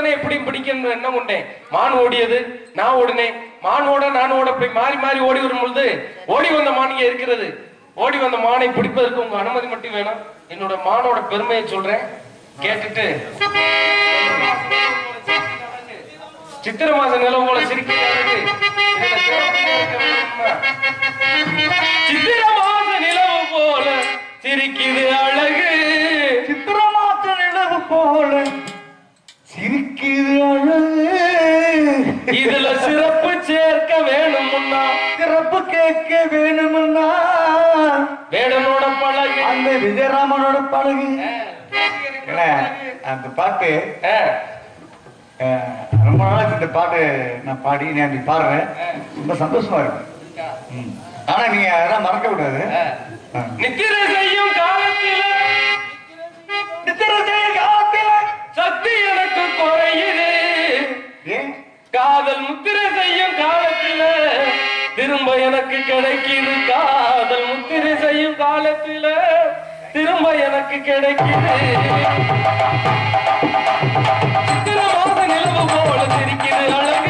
உடனே எப்படி பிடிக்கணும் என்ன உண்டேன் மான் ஓடியது. நான் ஓடினேன். மான் ஓட நான் ஓட போய் மாறி மாறி ஓடி வரும் பொழுது ஓடி வந்த மான் இங்க இருக்கிறது. ஓடி வந்த மானை பிடிப்பதற்கு உங்க அனுமதி மட்டும் வேணும். என்னோட மானோட பெருமையை சொல்றேன். கேட்டுட்டு. சித்திர மாச நிலம் போல சிரிக்கிறது. சித்திர மாச நிலவு போல சிரிக்குது அழகு. சித்திர மாச நிலவு போல அழகு இதுல சிறப்பு சேர்க்க வேணும்னா சிறப்பு கேட்க வேணும்னா வேடனோட பழகு. அந்த விஜயராமனோட பழகு. அந்த பாட்டு? ரொம்ப நாளைக்கு இந்த பாட்டு நான் பாடி நான் பாடுறேன். ரொம்ப சந்தோஷமா இருக்கு. ஆனா நீங்க அதெல்லாம் மறக்க கூடாது. நித்திரை செய்யும் காலத்தில திரும்ப எனக்கு கிடைக்கிது. காதல் முத்திரை செய்யும் காலத்தில திரும்ப எனக்கு கிடைக்கிது. சித்திர நிலவு போல சிரிக்குது அழகு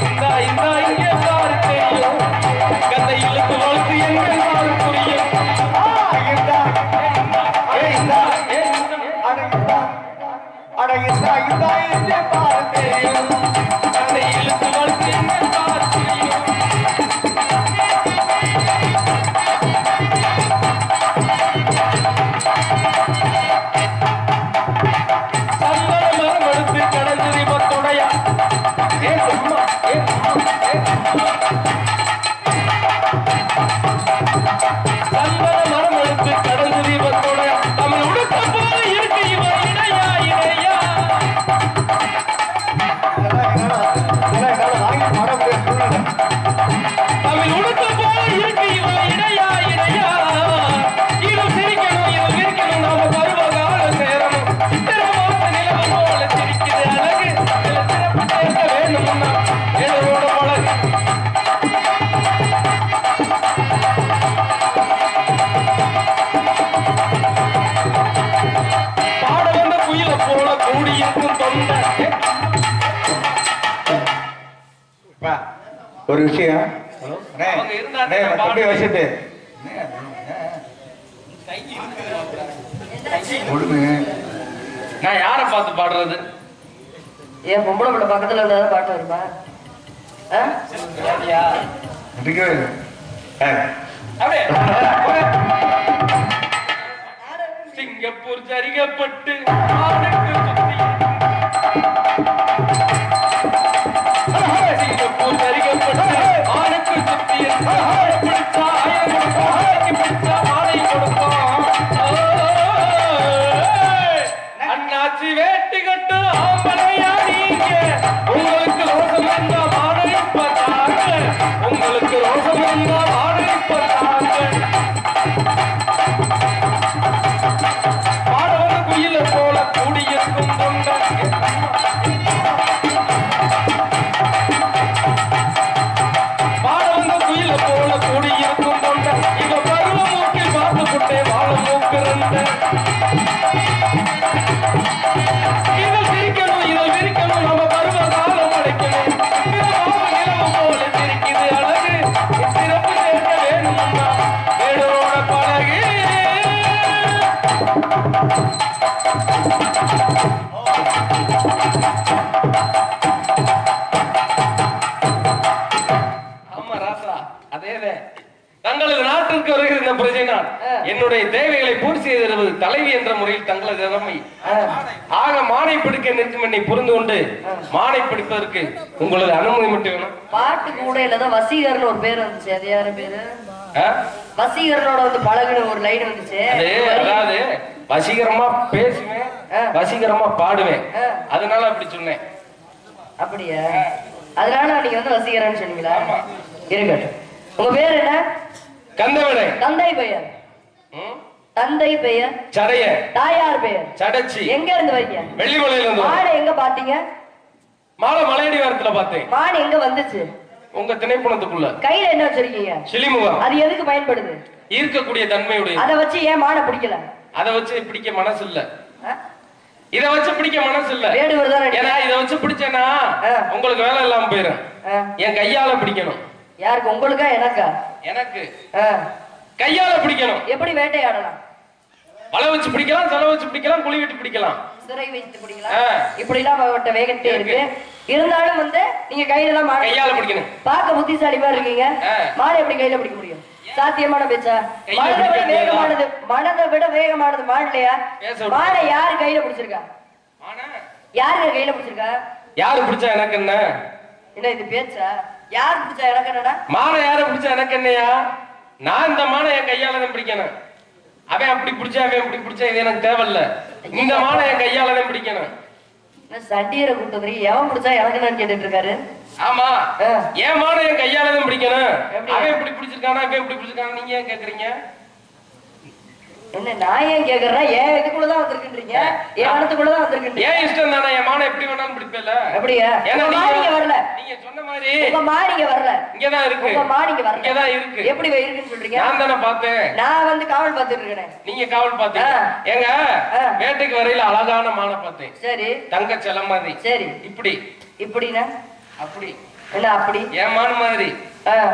ஏ இந்தா, இந்தா, இங்கே பாரு தெரியும். கதை இழுத்து வளர்த்து Thank you. ஒரு விஷயம். தம்பி. வச்சுட்டு நான் யாரை பார்த்து பாடுறது? ஏன் பொம்பளை பிள்ளை பக்கத்துல இருந்தா பாட்டு வருமா? ஆ? இருக்கவே. சிங்கப்பூர் சரிகப்பட்டு தங்களது நாட்டிற்கு வருகிற இந்த பிரஜை நான். என்னுடைய தேவைகளை பூர்த்தி செய்து தருவது தலைவி என்ற முறையில் தங்களது ஆ. ஆக மானை பிடிக்க நிற்கும் என்னை புரிந்து கொண்டு மானை பிடிப்பதற்கு உங்களது அனுமதி மட்டும் வேணும் பாட்டு கூட இல்லதான் வசீகர்னு ஒரு பேர் இருந்துச்சு அது யாரு பேரு? வசீகரனோட வந்து பழகுன ஒரு லைன் வந்துச்சு. அது அதாவது வசீகரமா பேசுவேன். வசீகரமா பாடுவேன். அதனால அப்படி சொன்னேன். அப்படியா? அதனால நீங்க வந்து வசீகரன் சொன்னீங்களா. இருக்கட்டும் உங்க பேர் என்ன? கந்தவடை தந்தை பெயர்? தந்தை பெயர். சடைய. தாயார் பெயர். சடைச்சி. எங்க இருந்து வரீங்க? வெள்ளிமலையில இருந்து. மாடு எங்க பாத்தீங்க மாலை மலையடி வாரத்துல பார்த்தேன். மாடு எங்க வந்துச்சு? உங்க திணைப்புணத்துக்குள்ள. கையில என்ன வச்சிருக்கீங்க? சிலிமுகம். அது எதுக்கு பயன்படுது? ஈர்க்கக்கூடிய தன்மையுடைய அத வச்சு ஏன் மாடை பிடிக்கல? அதை வச்சு பிடிக்க மனசு இல்ல? இத வச்சு பிடிக்க மனசு இல்ல ஏன்னா இத வச்சு பிடிச்சேன்னா. உங்களுக்கு வேலை இல்லாம போயிரும். ஆ. என் கையால பிடிக்கணும். யாருக்கு? உங்களுக்கா எனக்கா? எனக்கு. கையால பிடிக்கணும். எப்படி வேட்டையாடலாம்? வலை வச்சு பிடிக்கலாம் தலை வச்சு பிடிக்கலாம் குழி விட்டு பிடிக்கலாம். சிறை வைத்து பிடிக்கலாம். இப்படி எல்லாம் அவர்கிட்ட வேகத்தே இருக்கு. இருந்தாலும் வந்து நீங்க கையில தான் கையால பிடிக்கணும். பார்க்க புத்திசாலி மாதிரி இருக்கீங்க. மாடு எப்படி கையில பிடிக்க முடியும்? சாத்தியமான பேச்சா? மனதை விட? வேகமானது மனதை விட வேகமானது மாடு இல்லையா? பேச விடு. மாடை யாரு கையில பிடிச்சிருக்கா? யாரு கையில பிடிச்சிருக்கா? யாரு பிடிச்சா எனக்கு என்ன? என்ன இது பேச்சா? யார் பிடிச்சா எனக்கு என்னடா? மானை யார பிடிச்சா எனக்கு என்னையா? நான் இந்த மானை என் கையால தான் பிடிக்கணும். அவன் அப்படி பிடிச்சா அவன் இப்படி பிடிச்சா இது எனக்கு தேவையில்ல. இந்த மானை என் கையால தான் பிடிக்கணும். சண்டீரை கூட்டத்துக்கு எவன் பிடிச்சா எனக்கு கேட்டுட்டு இருக்காரு? ஆமா. என் மானை என் கையால பிடிக்கணும் எப்படி? அவன் இப்படி பிடிச்சிருக்கானா? அவன் இப்படி பிடிச்சிருக்கானா? நீங்க ஏன் கேக்குறீங்க? என்ன நான் ஏன் கேக்குறேன் ஏன் இதுக்குள்ளதான் வந்திருக்கின்றீங்க? என் மனத்துக்குள்ளதான் வந்திருக்கின்றீங்க? ஏன் இஷ்டம் தானே? என் மானை எப்படி வேணாலும் பிடிப்பேல? அப்படியா? ஏன்னா உங்க மாடிங்க நீங்க வரல. நீங்க சொன்ன மாதிரி உங்க மாடிங்க வரல. இங்கதான் இருக்கு. உங்க மாடிங்க வரல. இங்கதான் இருக்கு. எப்படி இருக்குன்னு சொல்றீங்க? நான் தானே பார்த்தேன். நான் வந்து காவல் பார்த்துட்டு இருக்கேன் நீங்க காவல் பார்த்தீங்க. ஏங்க. வேட்டைக்கு வரையில அழகான மானை பார்த்தேன். சரி. தங்க செல மாதிரி. சரி. இப்படி. இப்படின்னா? அப்படி. என்ன அப்படி? என் மான் மாதிரி.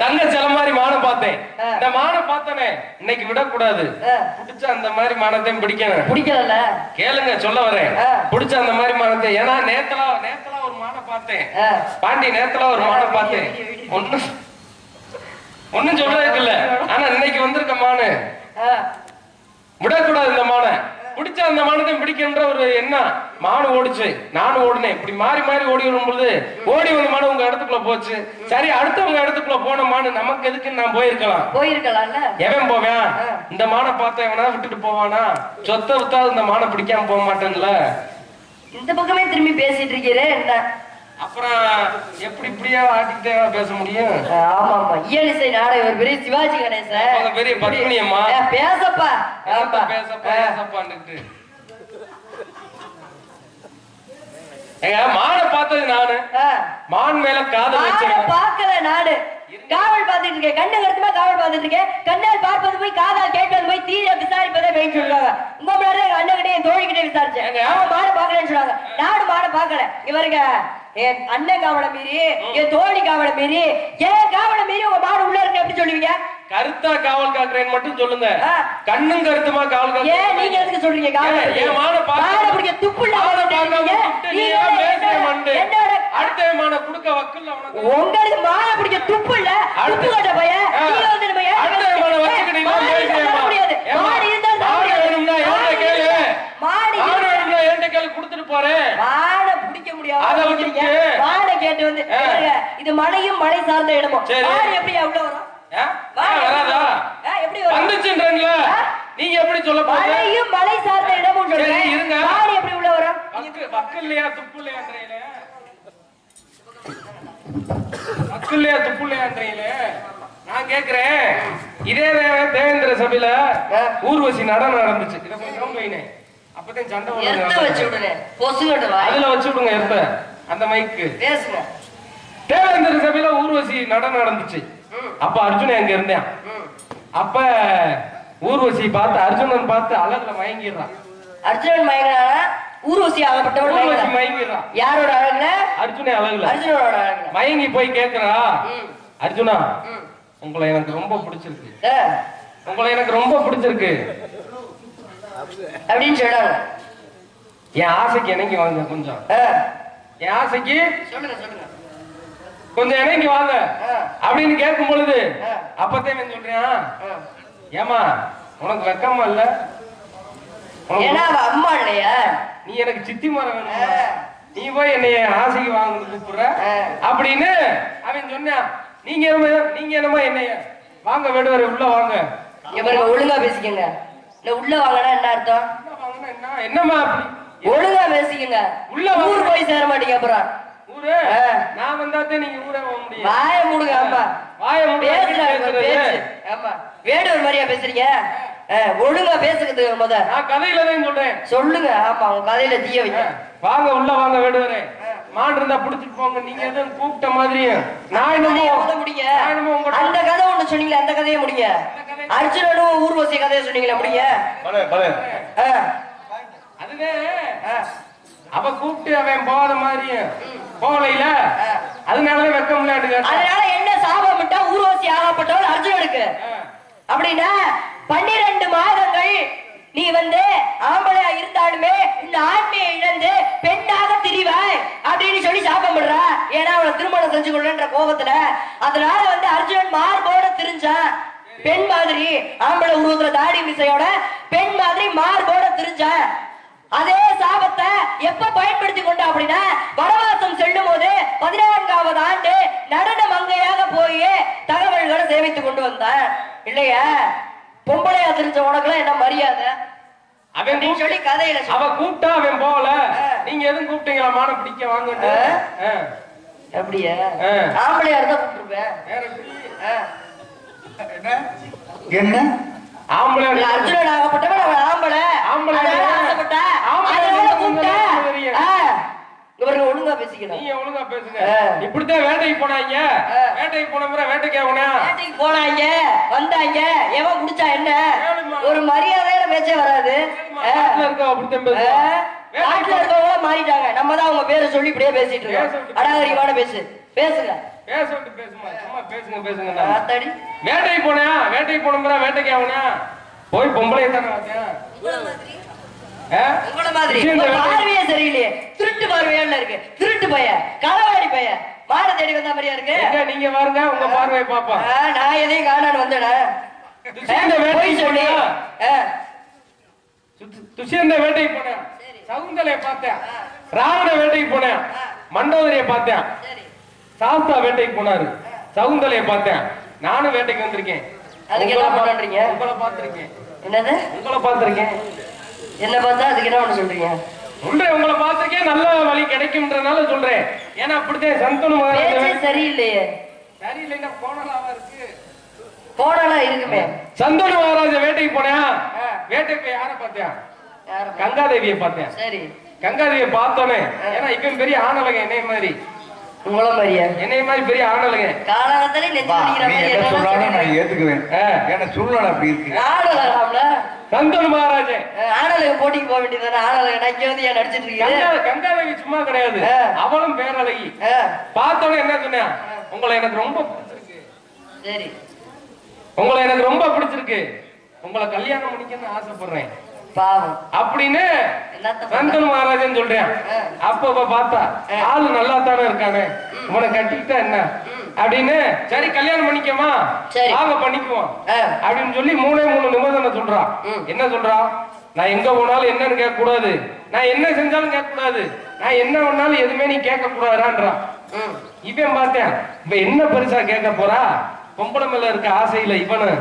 தங்க செல மாதிரி மானை பார்த்தேன். இந்த மானை பார்த்தனே இன்னைக்கு விடக்கூடாது. பிடிச்ச அந்த மாதிரி மானத்தையும் பிடிக்கணும். பிடிக்கல கேளுங்க சொல்ல வரேன். பிடிச்ச அந்த மாதிரி மானத்தை ஏன்னா நேத்தலா நேத்தலா ஒரு மானை பார்த்தேன். பாண்டி நேத்தலா ஒரு மானை பார்த்தேன். ஒண்ணு ஒண்ணும் சொல்றதுக்கு இல்ல. ஆனா இன்னைக்கு வந்திருக்க மானு. விடக்கூடாது இந்த மானை. பிடிச்ச அந்த மானத்தையும் பிடிக்கின்ற ஒரு எண்ணம். மானு ஓடிச்சு. நானும் ஓடினேன். இப்படி மாறி மாறி ஓடி வரும்பொழுது ஓடி வந்த மானு உங்க இடத்துக்குள்ள போச்சு. சரி அடுத்தவங்க இடத்துக்குள்ள போன மானு நமக்கு எதுக்குன்னு நான் போயிருக்கலாம். போயிருக்கலாம்ல? எவன் போவேன். இந்த மானை பார்த்த எவனா விட்டுட்டு போவானா? சொத்தை வித்தாவது இந்த மானை பிடிக்காம போக மாட்டேன்ல. இந்த பக்கமே திரும்பி பேசிட்டு இருக்கிறே என்ன? அப்புறம் எப்படி இப்படியே ஆட்டிக்கிட்டே பேச முடியும்? ஆ, ஆமா ஆமா இயலிசை நாடகம் ஒரு பெரிய சிவாஜி கணேசன். அவங்க பெரிய பத்மினி அம்மா. ஏ, பேசப்பா. பேசப்பா ஆமா. பேசப்பா ஆ. பேசப்பான்னுட்டு. ஏங்க மானை பார்த்தது நானு. ஆ. மான் மேல காதல் வச்சேன் பார்க்கல நாடு காவல் பார்த்துட்டு இருக்கேன். கண்ணு கருத்துமா காவல் பார்த்துட்டு இருக்கேன். கண்ணால் பார்ப்பது போய் காதால் கேட்பது போய் தீர விசாரிப்பதே போய் சொல்றாங்க. உங்க முன்னாடி அண்ணன் கிட்டே என் தோழி கிட்டே விசாரிச்சேன் மாடை பார்க்கலன்னு சொன்னாங்க. நாடு மாடை பார்க்கல. இங்க வருங்க என் அண்ணன் காவலை மீறி என் தோழி காவலை மீறி ஏன் காவலை மீறி உங்க மாடு உள்ள இருக்கு எப்படி சொல்லுவீங்க கருத்தா காவல் காக்குறேன்னு மட்டும் சொல்லுங்க. கண்ணும் கருத்துமா காவல் ஏன் நீங்க எதுக்கு சொல்றீங்க காவலை ஏன், பார்க்க- மாடை பிடிக்க துப்பு மானை இருக்கீங்க. விட்டு நீ நீங்க பேசுற என்னோட- மண்டு? அடுத்த மான குடுக்க வக்குல்ல அவனுக்கு உங்களுக்கு மாலை பிடிக்க துப்பு இல்ல துப்பு கட்ட ஆ. நீங்க வந்து நம்ம அடுத்த மானை பேசுறியேம்மா. தர முடியாது மாடு இருந்தா மாடு வேணும்னா என்கிட்ட கேளு. மாடு வேணும்னா என்கிட்ட கேளு, கொடுத்துட்டு போறேன் அதை கேட்டு வந்து இது மலையும் மலை சார்ந்த இடமும் எப்படி அவ்வளவு வரும்? வராதா? எப்படி ஆ? நீங்க எப்படி சொல்ல போறீங்க? மலையும் மலை சார்ந்த இடமும் சொல்றேன். இருங்க. எப்படி உள்ள வரும்? வக்கு இல்லையா துப்பு இல்லையான்றீங்களே? வக்கு இல்லையா துப்பு இல்லையான்றீங்களே? நான் கேக்குறேன். இதே தேவேந்திர சபையில. ஊர்வசி நடனம் நடந்துச்சு. இதை கொஞ்சம் அப்பதான் சண்டை. எடுத்து வச்சு விடுங்க பொசுகட்டு வாய் அதுல வச்சு விடுங்க எடுத்த அந்த மைக்கு பேசுங்க. தேவேந்திர சபையில ஊர்வசி நடனம் நடந்துச்சு. அப்ப அர்ஜுனன் அங்க இருந்தேன். அப்ப ஊர்வசி பார்த்து அர்ஜுனன் பார்த்து அழகுல மயங்கிடுறான். அர்ஜுனன் மயங்கினானா? ஊர்வசி ஆகப்பட்டவன் ஊர்வசி மயங்கிடுறான். யாரோட அழகுல? அர்ஜுனன் அழகுல. அர்ஜுனனோட அழகுல. மயங்கி போய் கேக்குறா. அர்ஜுனா. உங்களை எனக்கு ரொம்ப பிடிச்சிருக்கு. உங்களை எனக்கு ரொம்ப பிடிச்சிருக்கு. அப்படின்னு சொல்றாங்க. என் ஆசைக்கு இணங்கி வாங்க கொஞ்சம். என் ஆசைக்கு சொல்லுங்க சொல்லுங்க. கொஞ்சம் இணங்கி வாங்க. அப்படின்னு கேட்கும் பொழுது. அப்பதான் சொல்றான். ஏமா உனக்கு வெக்கமா இல்ல? அம்மா இல்லையா? நீ எனக்கு சித்தி மரம் வேணுமா. நீ போய் என்னைய ஆசைக்கு வாங்கன்னு கூப்பிடுற. அப்படின்னு அவன் சொன்னான். நீங்க என்னமா நீங்க என்னமா என்னைய வாங்க வேடுவரே உள்ள வாங்க. ஒழுங்கா பேசிக்கங்க. இல்ல உள்ள வாங்கனா என்ன அர்த்தம்? உள்ள வாங்கன்னா என்ன? என்னம்மா அப்படி? ஒழுங்கா பேசிக்கங்க. உள்ள. ஊர் போய் சேர மாட்டீங்க அப்புறம். ஊரு. நான் வந்தாத்தே நீங்க ஊரே போக முடியும். வாய மூடுங்க ஆமா வாய மூடு, பேசுறாங்க பேசுறது. பேச்சு. ஆமா. மாதிரியா பேசுறீங்க? ஒழுங்கா பேசுறது முத நான் கதையில தான் சொல்றேன். சொல்லுங்க ஆமா உங்க கதையில தீய வைக்க வாங்க உள்ள வாங்க வேடுவரே மான் இருந்தா புடிச்சிட்டு போங்க. நீங்க எதுவும் கூப்பிட்ட மாதிரியும் நான் என்னமோ முடிங்க. அந்த கதை ஒண்ணு சொன்னீங்களே அந்த கதையை முடிங்க. அர்ஜுனனும் ஊர்வசி கதையை சொன்னீங்களே முடிங்க ஆ, அதுவே. அவ கூப்பிட்டு அவன் போகாத மாதிரியும் போகலையில? அதனாலதான் வெக்க முடியாது அதனால என்ன சாபம் விட்டா ஊர்வசி ஆகப்பட்டவள் அர்ஜுனனுக்கு? அப்படின்னா பன்னிரண்டு மாதங்கள் நீ வந்து ஆம்பளையா இருந்தாலுமே இந்த ஆண்மையை இழந்து பெண்ணாக திரிவாய் அப்படின்னு சொல்லி சாபம் விடுறா ஏன்னா அவளை திருமணம் செஞ்சு கொள்ளுன்ற கோபத்துல. அதனால வந்து அர்ஜுனன் மார்போட திரிஞ்சான் பெண் மாதிரி ஆம்பளை உருவத்துல தாடி மிசையோட பெண் மாதிரி மார்போட திரிஞ்சான் அதே சாபத்தை எப்ப பயன்படுத்தி கொண்ட அப்படின்னா வனவாசம் செல்லும் போது பதினான்காவது ஆண்டு நடன மங்கையாக போய் தகவல்களை சேமித்து கொண்டு வந்தான். இல்லையா? பொம்பளையா தெரிஞ்ச உனக்குலாம் என்ன மரியாதை அவன் சொல்லி கதையில அவ. கூப்பிட்டா அவன் போகல. நீங்க எதுவும் கூப்பிட்டீங்களா மான பிடிக்க வாங்கட்டு. ஆ. அப்படியா. ஆம்பளையா இருந்தா கூப்பிட்டுருப்பேன். என்ன என்ன ஆம்பளை அர்ஜுனன் ஆகப்பட்டவன் அவன் ஆம்பளை ஆம்பளை. ஆசைப்பட்டா ஆம்பளை அதனால இவருக்கு ஒழுங்கா பேசிக்கணும். நீங்க ஒழுங்கா பேசுங்க. இப்படித்தான் வேட்டைக்கு போனாங்க. வேட்டைக்கு போன முறை வேட்டைக்கு ஆகணா வேட்டைக்கு போனாங்க வந்தாங்க. எவன் குடிச்சா என்ன. ஒரு மரியாதையான பேச்சே வராது. ஆ. காட்டுல இருக்க அப்படித்தான் ஆ. பேசுவோம் காட்டுல இருக்கவங்க மாறிட்டாங்க. நம்ம தான் அவங்க பேரை சொல்லி இப்படியே பேசிட்டு இருக்கோம். பேச- அடாகரிகமான பேசு. பேசுங்க. பேச விட்டு பேசுமா? சும்மா பேசுங்க பேசுங்க வேட்டைக்கு போனா வேட்டைக்கு போன முறை வேட்டைக்கு ஆகணா போய் பொம்பளை தானே? உங்கள மாதிரி. பார்வையே சரியில்லையே. திருட்டு பார்வையால இருக்கு? திருட்டு பைய. களவாடி பைய. மாட தேடி வந்த மாதிரியா இருக்கு? நீங்க பாருங்க உங்க பார்வையை பாப்பா நான் எதையும் காணான்னு வந்தேனா? போய் சொல்லி. துஷ்யந்த வேட்டைக்கு போனேன். சகுந்தலைய பார்த்தேன். ராவண வேட்டைக்கு போனேன். மண்டோதரிய பார்த்தேன். சாஸ்தா வேட்டைக்கு போனாரு. சகுந்தலைய பார்த்தேன். நானும் வேட்டைக்கு வந்திருக்கேன். அதுக்கு என்ன பண்றீங்க? உங்களை பார்த்திருக்கேன். என்னது? உங்களை பார்த்திருக்கேன். என்ன பார்த்தா அதுக்கு என்ன ஒண்ணு சொல்றீங்க? சொல்றேன் உங்களை பார்த்திருக்கேன் நல்ல வழி கிடைக்கும்ன்றனால சொல்றேன். ஏன்னா அப்படித்தான் சந்தனு மகாராஜா சரியில்லையே. சரியில்லைன்னா போனலாவா இருக்கு? போனலாம் இருக்குமே. சந்தனு மகாராஜா வேட்டைக்கு போனேன். ஆ. வேட்டைக்கு போய் யாரை பார்த்தேன்? யாரை பா- கங்காதேவியை பார்த்தேன். சரி. கங்காதேவியை பார்த்தோன்னே ஏன்னா இவன் பெரிய ஆணலங்க என்னைய மாதிரி. உங்கள மாதிரியா? என்னைய மாதிரி பெரிய ஆணலங்க காலகட்டத்திலே என்ன சொன்னாலும் நான்? ஏத்துக்குவேன். ஏன்னா சூழ்நிலை அப்படி இருக்கு. ஆடலாம்ல சந்தனு மகாராஜா ஆடலுக்கு போட்டிக்கு போக வேண்டியதானே ஆடலுக்கு இங்க வந்து ஏன் நடிச்சிட்டு இருக்கீங்க? கங்கா கங்காதேவி சும்மா கிடையாது. அவளும் பேரழகி. ஆ, பார்த்தோன்னே என்ன சொன்னேன் உங்களை எனக்கு ரொம்ப பிடிச்சிருக்கு. சரி. உங்களை எனக்கு ரொம்ப பிடிச்சிருக்கு. உங்களை கல்யாணம் பண்ணிக்கணும்னு ஆசைப்படுறேன். பாவம். அப்படின்னு? சந்தனு மகாராஜன் சொல்றேன். அப்ப பார்த்தா. ஆளு நல்லா தானே இருக்கானே உன கட்டிக்கிட்டா என்ன? அப்படின்னு சரி கல்யாணம் பண்ணிக்கமா. வாங்க பண்ணிக்குவோம். அப்படின்னு சொல்லி மூணே மூணு நிபந்தனை சொல்றான். என்ன சொல்றான் நான் எங்க போனாலும் என்னன்னு கேட்க கூடாது நான் என்ன செஞ்சாலும் கேட்க கூடாது நான் என்ன பண்ணாலும் எதுவுமே நீ கேட்க கூடாதுன்றான். இவன் பார்த்தேன் இப்ப என்ன பெருசா கேட்க போறா? பொம்பளை மேல இருக்க ஆசையில இவனு.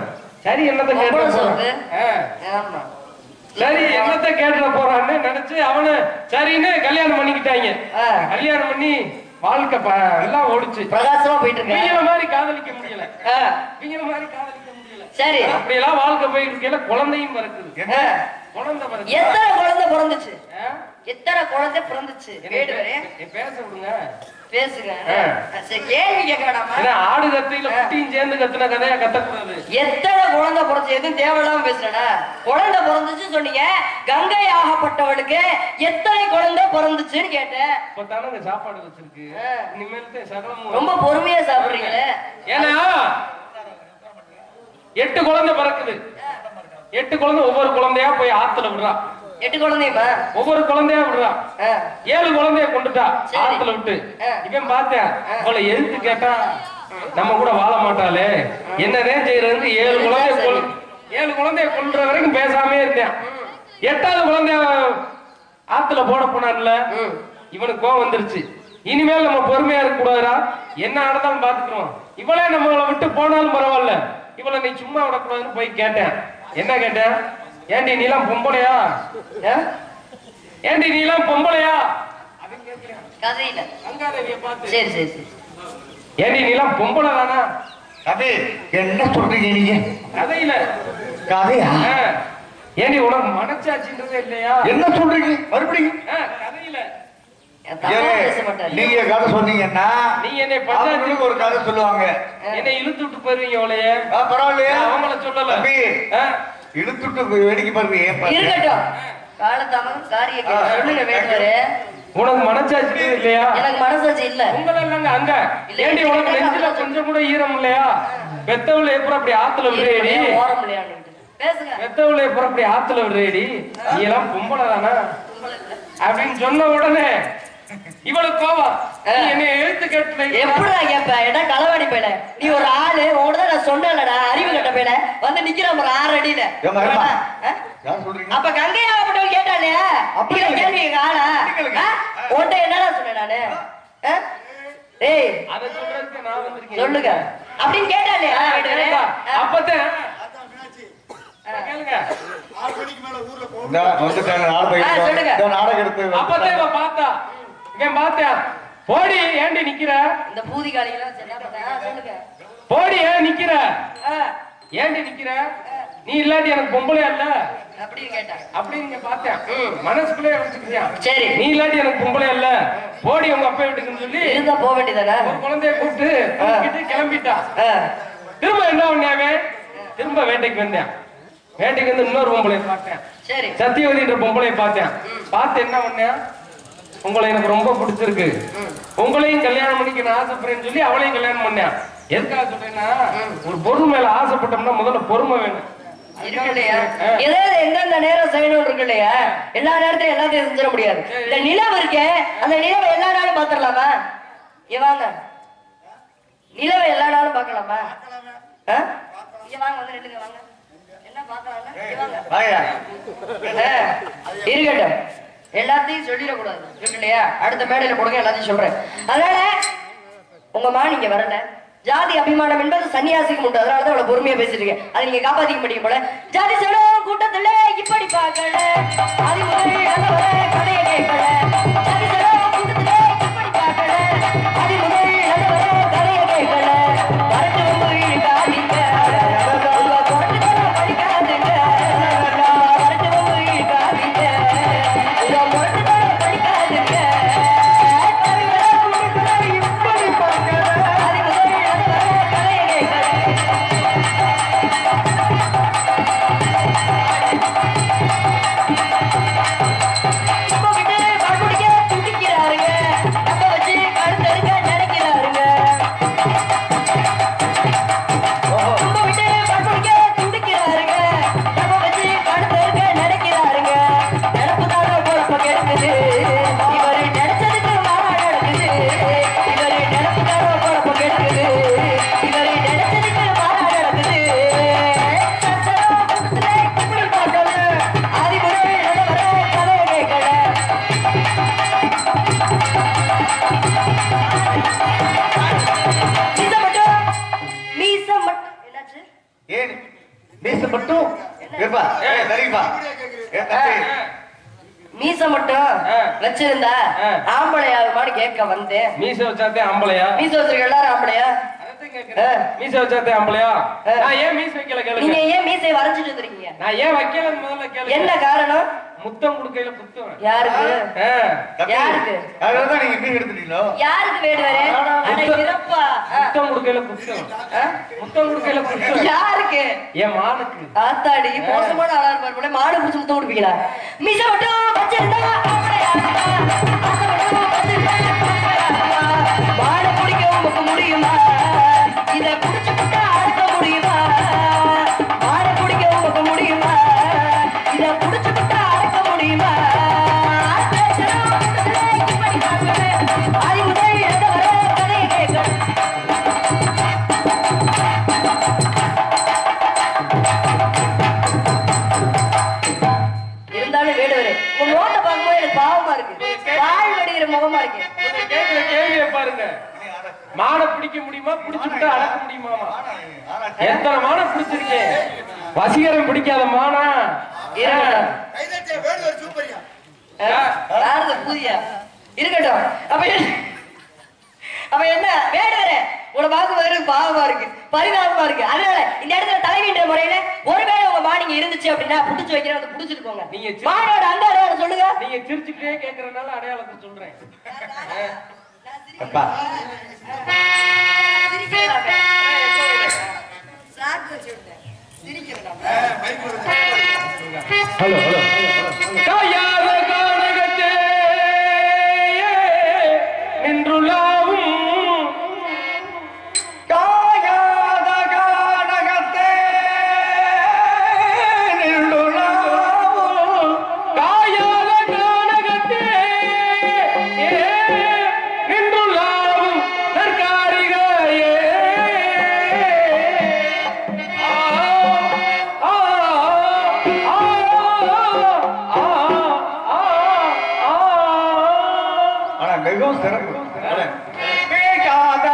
சரி என்னத்த கேட்க போறான் சரி என்னத்த கேட்டுற போறான்னு நினைச்சு அவனு சரின்னு கல்யாணம் பண்ணிக்கிட்டாங்க. கல்யாணம் பண்ணி வாழ்க்கை எல்லாம் ஓடிச்சு. பிரகாசமா போயிட்டு இருக்கேன் மாதிரி காதலிக்க முடியல. ஆ, இவங்கள மாதிரி காதலிக்க முடியல. சரி. அப்படியெல்லாம் வாழ்க்கை போயிட்டு இருக்கையில குழந்தையும் பிறக்குது. குழந்தை பிறகு எத்தனை குழந்தை பிறந்துச்சு? எத்தனை குழந்தை பிறந்துச்சு? வேடுவரே பேச விடுங்க. பேசுங்க. கேள்வி கேட்க வேணாமா ஆடு கத்தையில குட்டியும் சேர்ந்து கத்துன கதையா கத்தக்கூடாது. எத்தனை குழந்தை பிறந்துச்சு? எதுவும் தேவையில்லாம பேசுறேனா குழந்தை பிறந்துச்சு சொன்னீங்க. கங்கை ஆகப்பட்டவளுக்கு எத்தனை குழந்தை பிறந்துச்சுன்னு கேட்டேன். இப்ப தானங்க சாப்பாடு வச்சிருக்கு. இனிமேல் சகலமும் ரொம்ப பொறுமையா சாப்பிடுறீங்களே. ஏன்னா எட்டு குழந்தை பிறக்குது. எட்டு குழந்தை ஒவ்வொரு குழந்தையா போய் ஆத்துல விடுறா. எட்டு குழந்தையுமா ஒவ்வொரு குழந்தையா விடுறா. ஆ, ஏழு குழந்தைய கொண்டுட்டா. ஆத்துல விட்டு. இவன் பார்த்தேன் இவளை எதிர்த்து கேட்டா நம்ம கூட வாழ மாட்டாளே. என்னதான் செய்யறது ஏழு குழந்தைய கொல் ஏழு குழந்தைய கொல்ற வரைக்கும் பேசாமே இருந்தேன். எட்டாவது குழந்தைய ஆத்துல போட போனான்ல. இவனுக்கு கோவம் வந்துருச்சு. இனிமேல் நம்ம பொறுமையா இருக்க கூடாதுடா. என்ன நடந்தாலும் பாத்துக்கிறோம் இவளே நம்மளை விட்டு போனாலும் பரவாயில்ல. இவள நீ சும்மா விடக்கூடாதுன்னு போய் கேட்டேன். என்ன கேட்டேன்? ஏண்டி நீலாம் பொம்பளையா? ஏண்டி நீலாம் பொம்பளையா? ஏண்டி நீலாம் பொம்பளை தானா அது என்ன சொல்றீங்க நீங்க? கதையில. கதையா? ஆ. ஏண்டி உனக்கு மனச்சாட்சின்றதே இல்லையா? என்ன சொல்றீங்க? மறுபடியும். ஆ, கதையில. நீங்க கதை சொன்னீங்கன்னா நீ என்னை பஞ்சாயத்து அவங்களுக்கு ஒரு கதை சொல்லுவாங்க. என்னை இழுத்து விட்டு போயிருவீங்க அவளையே. ஆ, பரவாயில்லையா? அவங்கள சொல்லல. இழுத்துட்டு வேடிக்கை பாருங்க இருக்கட்டும். காலத்தாமதம் காரிய கேட்டு சொல்லுங்க வேண்டுவாரு. உனக்கு மனச்சாட்சி இல்லையா? எனக்கு மனசாட்சி இல்ல. உங்களை இல்லைங்க அங்க. ஏண்டி உனக்கு நெஞ்சில. கொஞ்சம் கூட ஈரம் இல்லையா? பெத்தவளை எப்பறம் அப்படி ஆத்துல விடுறேடி? ஓரம் பேசுங்க. பெத்தவளை எப்பறம் அப்படி ஆத்துல விடுறேடி? நீ எல்லாம் பொம்பளை தானா? அப்படின்னு சொன்ன உடனே இவளுக்கு கோவம். நீ என்னை எழுத்து கேட்டு எப்படிடா கேப்ப? ஏடா களவாடி போயிட நீ ஒரு ஆளு. உங்கள்தான் நான் சொன்னேன்லடா. அறிவு கட்ட வந்து நிக்கிறான் ஒரு ஆறு அடியில அப்ப கங்கையாகப்பட்டவன் கேட்டாலே அப்படி அப்படியே இல்ல. கேள்வி எங்க ஆளா? உன்கிட்ட என்னடா சொன்னேன் நானு? ஏய் சொல்லுங்க. அப்படின்னு கேட்டாலே. அப்பதான் நாடகம் எடுத்து அப்பதான் பார்த்தா. இவன் பார்த்தேன் போடி ஏண்டி நிக்கிற? இந்த பண்ண சொல்லுங்க. போடி ஏன் நிக்கிற? ஏண்டி நிக்கிற? நீ இல்லாட்டி எனக்கு பொம்பளையா இல்ல? அப்படின்னு பார்த்தேன் மனசுக்குள்ளே சரி. நீ இல்லாட்டி எனக்கு பொம்பளையா இல்ல? போடி உங்க அப்பா வீட்டுக்குன்னு சொல்லி இருந்தா போக வேண்டியதானே? ஒரு குழந்தைய கூப்பிட்டு கிளம்பிட்டா. திரும்ப என்ன பண்ணாவே திரும்ப வேட்டைக்கு வந்தேன். வேட்டைக்கு வந்து இன்னொரு பொம்பளைய பார்த்தேன். சரி. சத்தியவதின்ற பொம்பளைய பார்த்தேன். பார்த்து என்ன பண்ணேன்? உங்களை எனக்கு ரொம்ப பிடிச்சிருக்கு. உங்களையும் கல்யாணம் பண்ணிக்க நான் ஆசைப்படுறேன்னு சொல்லி அவளையும் கல்யாணம் பண்ணேன். எதுக்காக சொல்றேன்னா ஒரு பொருள் மேல ஆசைப்பட்டோம்னா முதல்ல பொறுமை வேணும். ஏதாவது எந்தெந்த நேரம் செய்யணும் இருக்கு இல்லையா? எல்லா நேரத்தையும் எல்லாத்தையும் செஞ்சிட முடியாது. இந்த நிலவு இருக்கே அந்த நிலவை எல்லா நாளும் பாத்துடலாமா இங்க வாங்க. நிலவை எல்லா நாளும் வாங்க வந்து நில்லுங்க வாங்க. என்ன ஆ, இருக்கட்டும். எல்லாத்தையும் சொல்லிடக்கூடாது. இருக்கு இல்லையா அடுத்த மேடையில கொடுங்க எல்லாத்தையும் சொல்றேன். அதனால உங்க மா நீங்க வரல. ஜாதி அபிமானம் என்பது சன்னியாசிக்கு உண்டு. அதனால தான் அவ்வளவு பொறுமையா பேசிருக்கேன் அதை நீங்க காப்பாத்திக்க முடியும் போல. ஜாதி செலவு கூட்டத்துல இப்படி பார்க்கல. அது மீச மட்டும். வச்சிருந்தா கேட்க வந்தேன். மீச வச்சாத்தே ஆம்பளையா? மீச வச்சிருக்க எல்லாரும் ஆம்பளையா? அதைத்தான் கேட்கிறேன். மீச வச்சாத்தே ஆம்பளையா? ஆ. நான் ஏன் மீச வைக்கல நீங்க கேளுங்க ஏன் மீசையை வரைஞ்சிட்டு வந்துருக்கீங்க நான் ஏன் வைக்கலன்னு முதல்ல கேளுங்க. என்ன காரணம்? முத்தம் கொடுக்கையில குத்துவேன் யாருக்கு? யாருக்கு? அதனால தான் நீங்க எடுத்துட்டீங்களோ? யாருக்கு வேடுவரே ஆ. முத்தம் கொடுக்கையில குத்துவேன் ஆ? முத்தம் கொடுக்கையில குத்துவேன் யாருக்கு? என் மானுக்கு ஆத்தாடி மோசமான ஆளா இருப்பார் மாடு புடிச்சு முத்தம் கொடுப்பீங்களா? மீச மட்டும் மானை பிடிக்க முடியுமா? பிடிச்சு விட்டா அடக்க முடியுமாமா? எத்தனை மானை பிடிச்சிருக்கேன் வசீகரம் பிடிக்காத மானா? அப்ப என்ன? வேடுவரே உங்களை பார்க்க வேறு. இருக்கு. பரிதாபமா இருக்கு. அதனால இந்த இடத்துல தலைவீன்ற முறையில ஒருவேளை உங்க மானிங்க இருந்துச்சு அப்படின்னா புடிச்சு வைக்கிற வந்து புடிச்சிட்டு நீங்க மானோட சொல்லுங்க. நீங்க சிரிச்சுக்கிட்டே கேட்கறதுனால அடையாளத்தை சொல்றேன். அப்பா. Hello hello hello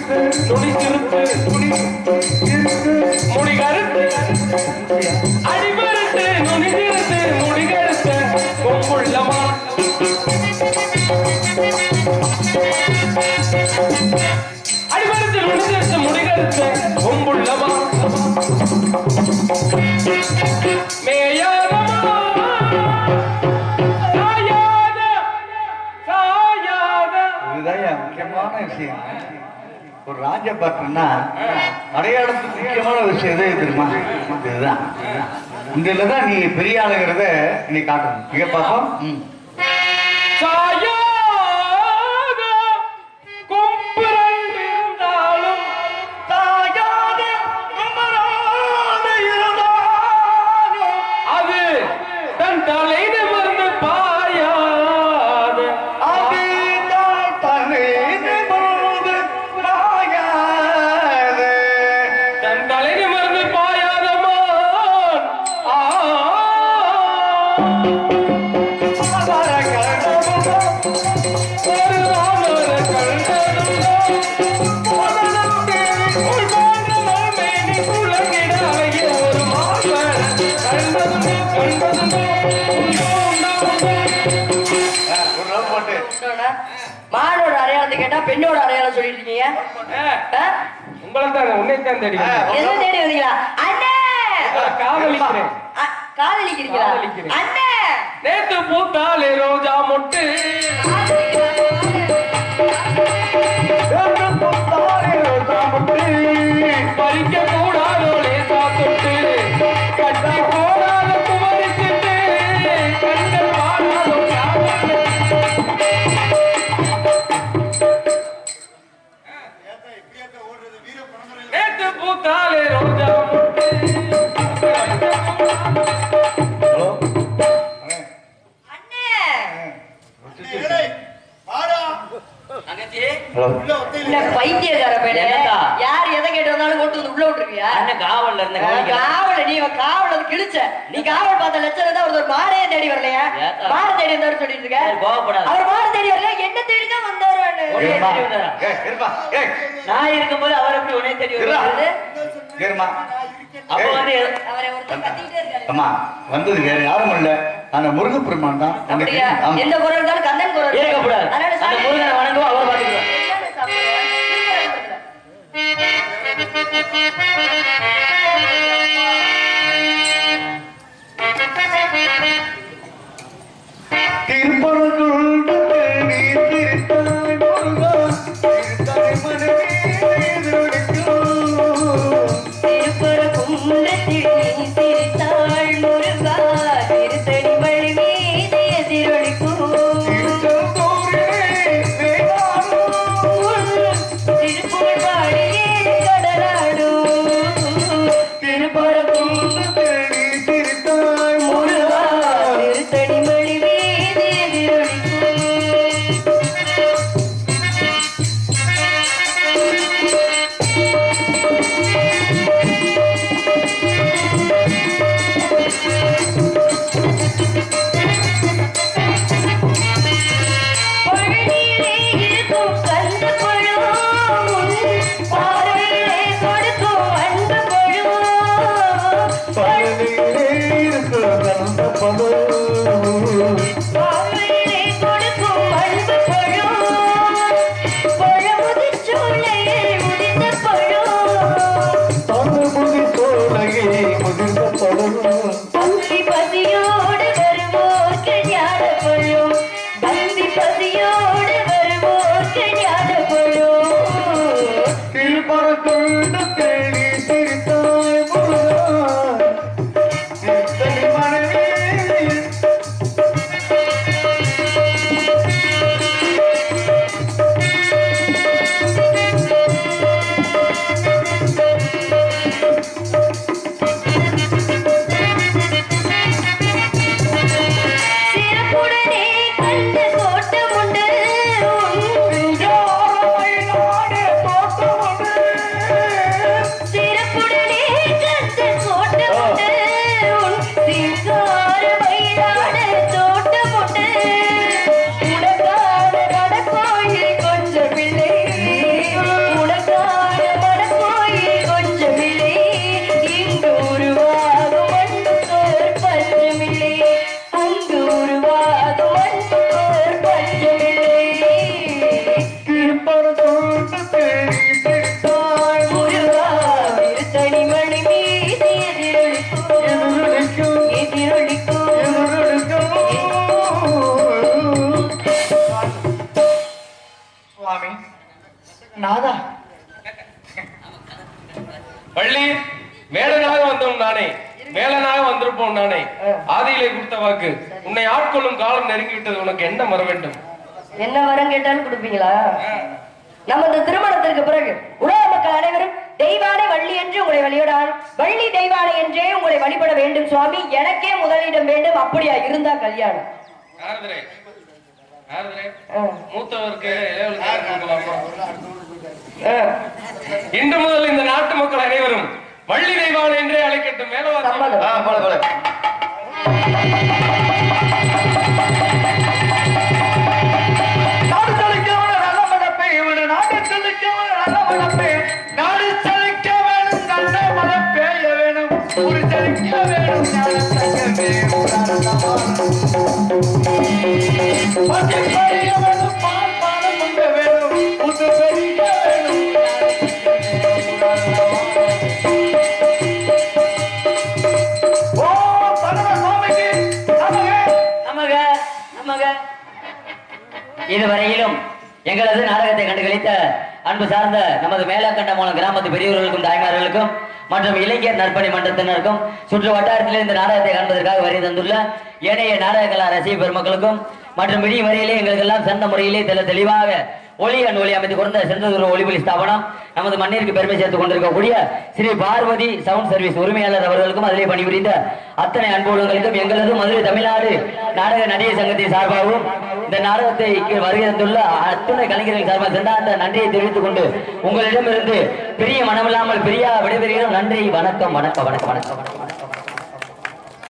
Tuesday. வாத்திய பாட்டுன்னா அடையாளத்துக்கு முக்கியமான விஷயம் எது தெரியுமா? இதுதான். இதுல தான் நீ பெரிய ஆளுங்கிறத நீ காட்டணும். இங்க பார்ப்போம். பெண்ணோட அடையாளம் சொல்லிட்டு இருக்கீங்க உங்களை தான் உன்னை தான் தேடி என்ன தேடி வந்தீங்களா? அண்ணே! காதலிக்கிறேன். காதலிக்கிறீங்களா? அண்ணே! நேத்து பூத்தாலே ரோஜா மொட்டு. முருகப்பெருமான் தான் எந்த குரல் தான் கந்தன் குரல். இருக்கக்கூடாது வள்ளி வேடனாக வந்தோம் நானே. வேலனாக வந்திருப்போம் நானே. ஆதியிலே கொடுத்த வாக்கு. உன்னை ஆட்கொள்ளும் காலம் நெருங்கி விட்டது உனக்கு என்ன வர வேண்டும்? என்ன வரம் கேட்டாலும் கொடுப்பீங்களா? நம்ம இந்த திருமணத்திற்கு பிறகு உலக மக்கள் அனைவரும் தெய்வானை வள்ளி என்று உங்களை வழிபடால் வள்ளி தெய்வானை என்றே உங்களை வழிபட வேண்டும் சுவாமி. எனக்கே முதலிடம் வேண்டும். அப்படியா? இருந்தா கல்யாணம். மூத்தவருக்கு. இன்று முதல் இந்த நாட்டு மக்கள் அனைவரும் வள்ளி தெய்வான் என்றே அழைக்கட்டும். மேலவாக்கம் இதுவரையிலும் எங்களது நாடகத்தை கண்டுகளித்த அன்பு சார்ந்த நமது மேலாக்கண்ட மூலம் கிராமத்து பெரியவர்களுக்கும் தாய்மார்களுக்கும் மற்றும் இளைஞர் நற்பணி மன்றத்தினருக்கும் சுற்று வட்டாரத்தில் இந்த நாடகத்தை காண்பதற்காக வரி தந்துள்ள ஏனைய நாடக கலா ரசிக பெருமக்களுக்கும் மற்றும் விடிய வரையிலே எங்களுக்கெல்லாம் சிறந்த முறையிலே தெல தெளிவாக ஒளி அண்ட் ஒளி அமைத்து கொண்ட செந்ததூர ஒளிபொலி ஸ்தாபனம். நமது மண்ணிற்கு பெருமை சேர்த்துக் கொண்டிருக்கக்கூடிய ஸ்ரீ பார்வதி சவுண்ட் சர்வீஸ் உரிமையாளர் அவர்களுக்கும் அதிலே பணிபுரிந்த அத்தனை அன்புகளுக்கும் எங்களது மதுரை தமிழ்நாடு நாடக நடிகை சங்கத்தின் சார்பாகவும் இந்த நாடகத்தை வருகை தந்துள்ள அத்துணை கலைஞர்கள் சார்பாக சென்றாந்த நன்றியை தெரிவித்துக் கொண்டு உங்களிடமிருந்து பெரிய மனமில்லாமல் பெரிய விடைபெறுகிறோம். நன்றி வணக்கம் வணக்கம் வணக்கம் வணக்கம் வணக்கம்.